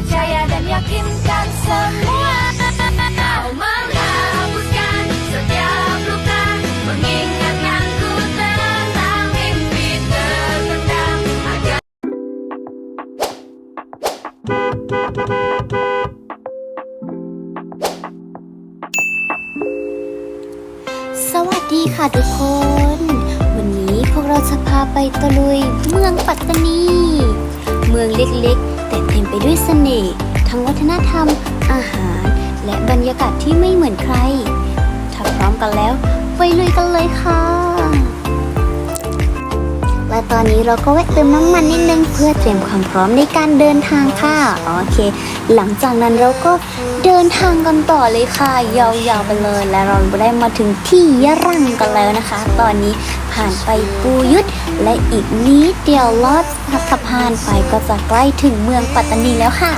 percaya dan yakinkan semua Kau menghapuskan setiap luka Mengingatkanku tentang mimpi terpendam Agar สวัสดีค่ะทุกคน วันนี้พวกเราจะพาไปตะลุยเมืองปัตตานี เมืองเล็กๆ แต่เต็มไปด้วยเสน่ห์ทั้งวัฒนธรรม อาหาร และบรรยากาศที่ไม่เหมือนใคร ถ้าพร้อมกันแล้ว ไปลุยกันเลยค่ะ และตอนนี้เราก็แวะเติมน้ำมันนิดนึงเพื่อเตรียมความพร้อมในการเดินทางค่ะ โอเค หลังจากนั้นเราก็เดินทางกันต่อเลยค่ะ ยาวๆไปเลย และเราได้มาถึงที่ยะรังกันแล้วนะคะ ตอนนี้ผ่านไปปูยุทธและอีกนิดเดียวลอดสะพานไปก็จะใกล้ถึงเมืองปัตตานีแล้วค่ะ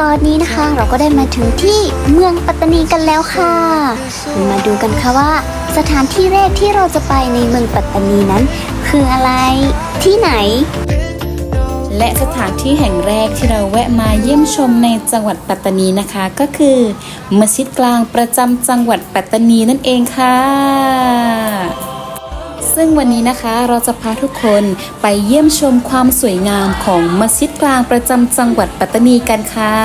ตอนนี้นะคะเราก็ได้มาถึงที่เมืองปัตตานีกันแล้วค่ะ มาดูกันค่ะว่า สถานที่แรกที่เราจะไปในเมืองปัตตานีนั้น คืออะไรที่ไหน และสถานที่แห่งแรกที่เราแวะมาเยี่ยมชมในจังหวัดปัตตานีนะคะ ก็คือมัสยิดกลางประจำจังหวัดปัตตานีนั่นเองค่ะ ซึ่งวันนี้นะคะเราจะพาทุกคนไปเยี่ยมชมความสวยงามของมัสยิดกลางประจำจังหวัดปัตตานีกันค่ะ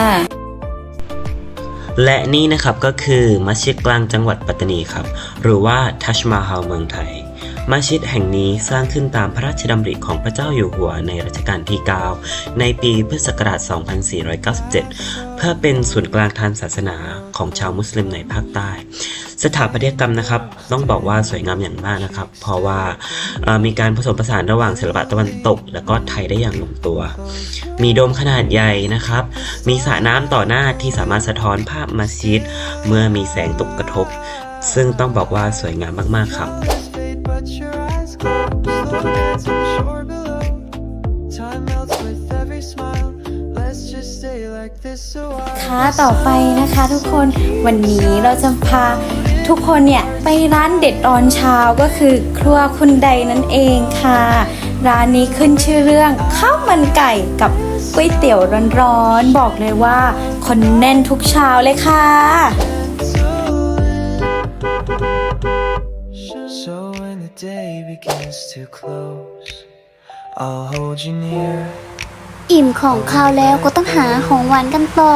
และนี่นะครับก็คือมัสยิดกลางจังหวัดปัตตานีครับ หรือว่าทัชมาฮาลเมืองไทย มัสยิดแห่งนี้สร้างขึ้นตามพระราชดำริของพระเจ้าอยู่หัวในรัชกาลที่ 9 ในปีพุทธศักราช 2497 เพื่อเป็นศูนย์กลางทางศาสนาของชาวมุสลิมในภาคใต้ สถาปัตยกรรมนะครับ ต้องบอกว่าสวยงามอย่างมากนะครับ เพราะว่ามีการผสมผสานระหว่างศิลปะตะวันตก และก็ไทยได้อย่างลงตัว มีโดมขนาดใหญ่นะครับ มีสระน้ำต่อหน้าที่สามารถสะท้อนภาพมัสยิดเมื่อมีแสงตกกระทบ ซึ่งต้องบอกว่าสวยงามมากๆครับ ค่ะ ต่อไปนะคะทุกคนวันนี้เราจะพา ทุกคนเนี่ยไปร้านเด็ดตอนเช้าก็คือครัวคุณใดนั่นเองค่ะ ร้านนี้ขึ้นชื่อเรื่องข้าวมันไก่กับก๋วยเตี๋ยวร้อนๆบอกเลยว่า คนแน่นทุกเช้าเลยค่ะ So when the day begins to close, I'll hold you near. อิ่มของข้าวแล้วก็ต้องหาของหวานกันต่อ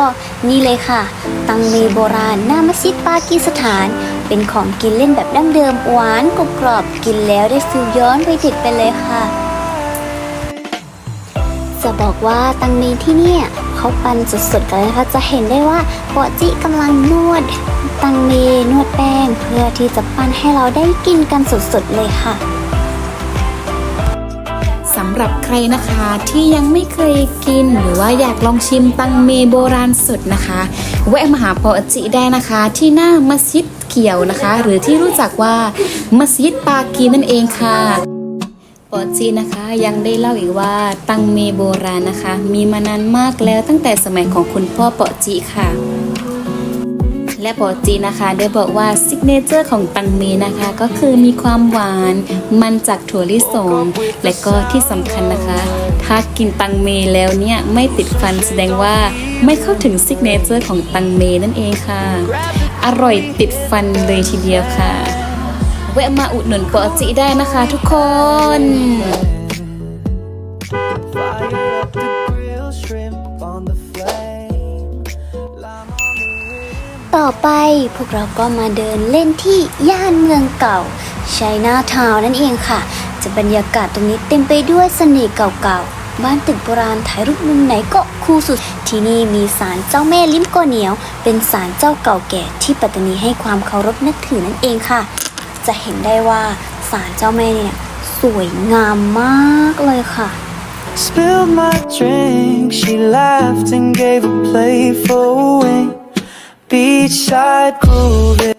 นี่เลยค่ะ ตังเมโบราณหน้ามัสยิดปากีสถาน เป็นของกินเล่นแบบดั้งเดิมหวานกรอบกรอบกินแล้วได้ฟิลย้อนไปเด็กไปเลยค่ะ จะบอกว่าตังเมที่เนี่ยเขาปั้นสดๆกันเลยนะคะจะเห็นได้ว่าปอจิกำลังนวด ตังเมนวดแป้ง เพื่อที่จะปั้นให้เราได้กินกันสดๆเลยค่ะสำหรับใครนะคะที่ยังไม่เคยกินหรือว่าอยากลองชิมตังเมโบราณสุดนะคะ แวะมาหาปอจิได้นะคะ ที่หน้ามัสยิด เขียวนะคะ หรือที่รู้จักว่ามัสยิดปากีนั่นเองค่ะปอจินะคะยังได้เล่าอีกว่าตังเมโบราณนะคะ มีมานานมากแล้วตั้งแต่สมัยของคุณพ่อปอจิค่ะ และปอจีนะคะได้บอกว่าซิกเนเจอร์ของตังเมนะคะ ก็คือมีความหวานมันจากถั่วลิสง และก็ที่สำคัญนะคะ ถ้ากินตังเมแล้วเนี่ยไม่ติดฟันแสดงว่าไม่เข้าถึงซิกเนเจอร์ของตังเมนั่นเองค่ะ อร่อยติดฟันเลยทีเดียวค่ะ แวะมาอุดหนุนปอจีได้นะคะทุกคน ต่อไปพวกเราก็มาเดินเล่นที่ย่านเมืองเก่าชัยนาทาวนั่นเองค่ะ จะบรรยากาศตรงนี้เต็มไปด้วยเสน่ห์เก่าๆ บ้านตึกโบราณถ่ายรูปมุมไหนก็คูลสุด ที่นี่มีศาลเจ้าแม่ลิ้มโกเหนียว เป็นศาลเจ้าเก่าแก่ที่ปัตตานีให้ความเคารพนับถือนั่นเองค่ะ จะเห็นได้ว่าศาลเจ้าแม่เนี่ยสวยงามมากเลยค่ะ Spilled my drink, she laughed and gave a playful wink. Beachside grooving.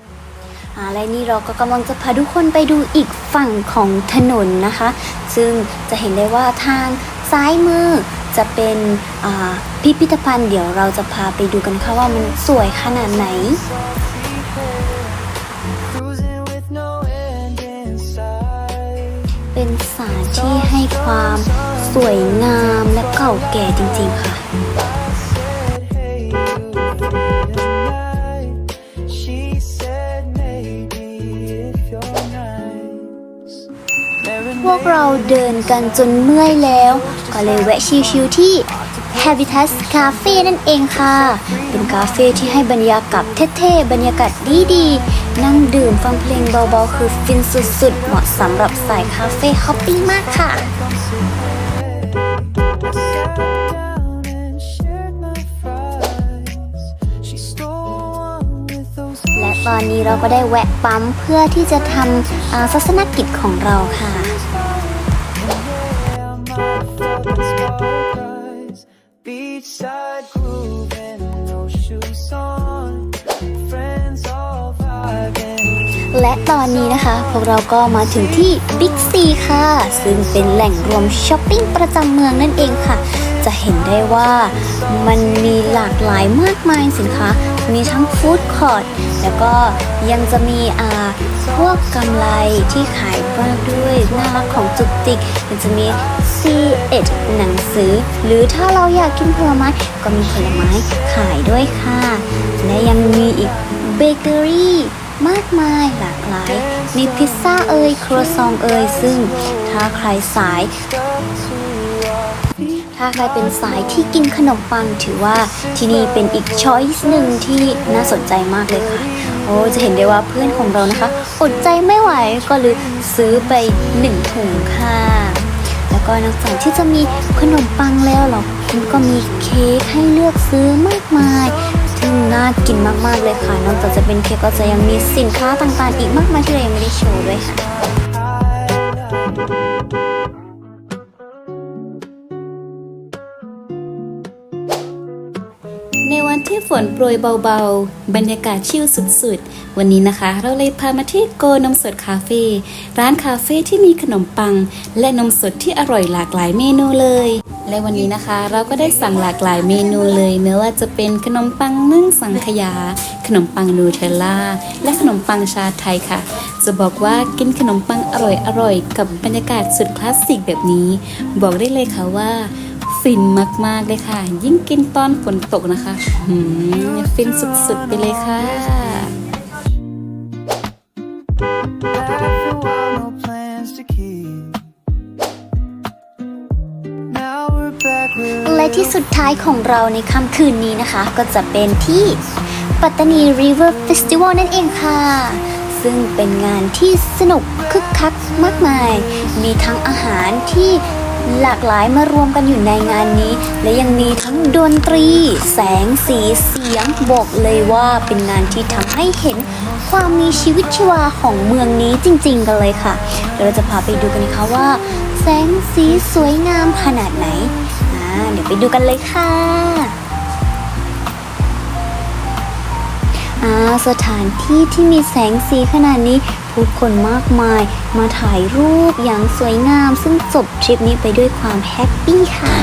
อ่าและนี่เราก็กำลังจะพาทุกคนไปดูอีกฝั่งของถนนนะคะ ซึ่งจะเห็นได้ว่าทาง ซ้ายมือจะเป็นพิพิธภัณฑ์เดี๋ยวเราจะพาไปดูกันค่ะว่ามันสวยขนาดไหนเป็นสารที่ให้ความสวยงามและเก่าแก่จริงๆค่ะ เราเดินกันจนเมื่อยแล้ว ก็เลยแวะชิลๆที่ Habitus Cafe นั่นเองค่ะ เป็นคาเฟ่ที่ให้บรรยากาศเท่ๆ บรรยากาศดีๆ นั่งดื่มฟังเพลงเบาๆ คือฟินสุดๆ เหมาะสำหรับสายคาเฟ่ฮอปปิ้งมากค่ะและตอนนี้เราก็ได้แวะปั๊มเพื่อที่จะทำศาสนกิจของเราค่ะ ตอนนี้นะคะ พวกเราก็มาถึงที่ Big C ค่ะ ซึ่งเป็นแหล่งรวมช้อปปิ้งประจำเมืองนั่นเองค่ะ จะเห็นได้ว่ามันมีหลากหลายมากมายสินค้า มีทั้งฟู้ดคอร์ทแล้วก็ยังจะมีอ่าพวกกำไรที่ขายมากด้วยน่ารักของจุกจิกมันจะมี C1 หนังสือ หรือถ้าเราอยากกินผลไม้ก็มีผลไม้ขายด้วยค่ะ และยังมีอีกเบเกอรี่ มากมายหลากหลาย มีพิซซ่าเอยครัวซองเอยซึ่งถ้าใครสาย ถ้าใครเป็นสายที่กินขนมปังถือว่าที่นี่เป็นอีกช้อยส์หนึ่งที่น่าสนใจมากเลยค่ะ โอ้จะเห็นได้ว่าเพื่อนของเรานะคะ อดใจไม่ไหวก็เลยซื้อไปหนึ่งถุงค่ะแล้วก็นอกจากที่จะมีขนมปังแล้วเราก็มีเค้กให้เลือกซื้อมากมาย ซึ่น่ากินมากๆเลยค่ะ นอกจากจะเป็นเค้กก็จะยังมีสินค้าต่างๆ อีกมากมายที่เรายังไม่ได้โชว์ด้วยค่ะในวันที่ฝนโปรยเบาๆ บรรยากาศชิลสุดๆ วันนี้นะคะ เราเลยพามาที่โกนมสดคาเฟ่ ร้านคาเฟ่ที่มีขนมปัง และนมสดที่อร่อยหลากหลายเมนูเลย และวันนี้นะคะเราก็ได้สั่งหลากหลายเมนูเลยไม่ว่าจะเป็นขนมปังนึ่งสังขยา ขนมปังนูเทลล่า และขนมปังชาไทยค่ะ จะบอกว่ากินขนมปังอร่อยๆกับบรรยากาศสุดคลาสสิกแบบนี้ บอกได้เลยค่ะว่า ฟินมากๆเลยค่ะ ยิ่งกินตอนฝนตกนะคะฟินสุดๆไปเลยค่ะ ดท้ายของเราในค่ำคืนนี้นะคะ ก็จะเป็นที่ปัตตานี River Festival นั่นเองค่ะ ซึ่งเป็นงานที่สนุกคึกคักมากมาย มีทั้งอาหารที่หลากหลายมารวมกันอยู่ในงานนี้ และยังมีทั้งดนตรี แสงสีเสียงบอกเลยว่าเป็นงานที่ทำให้เห็นความมีชีวิตชีวาของเมืองนี้จริง ๆ กันเลยค่ะ เราจะพาไปดูกันนะคะว่า แสงสีสวยงามขนาดไหน เดี๋ยวไปดูกันเลยค่ะอาสถานที่ที่มีแสงสีขนาดนี้ ผู้คนมากมายมาถ่ายรูปอย่างสวยงาม ซึ่งจบทริปนี้ไปด้วยความแฮปปี้ค่ะ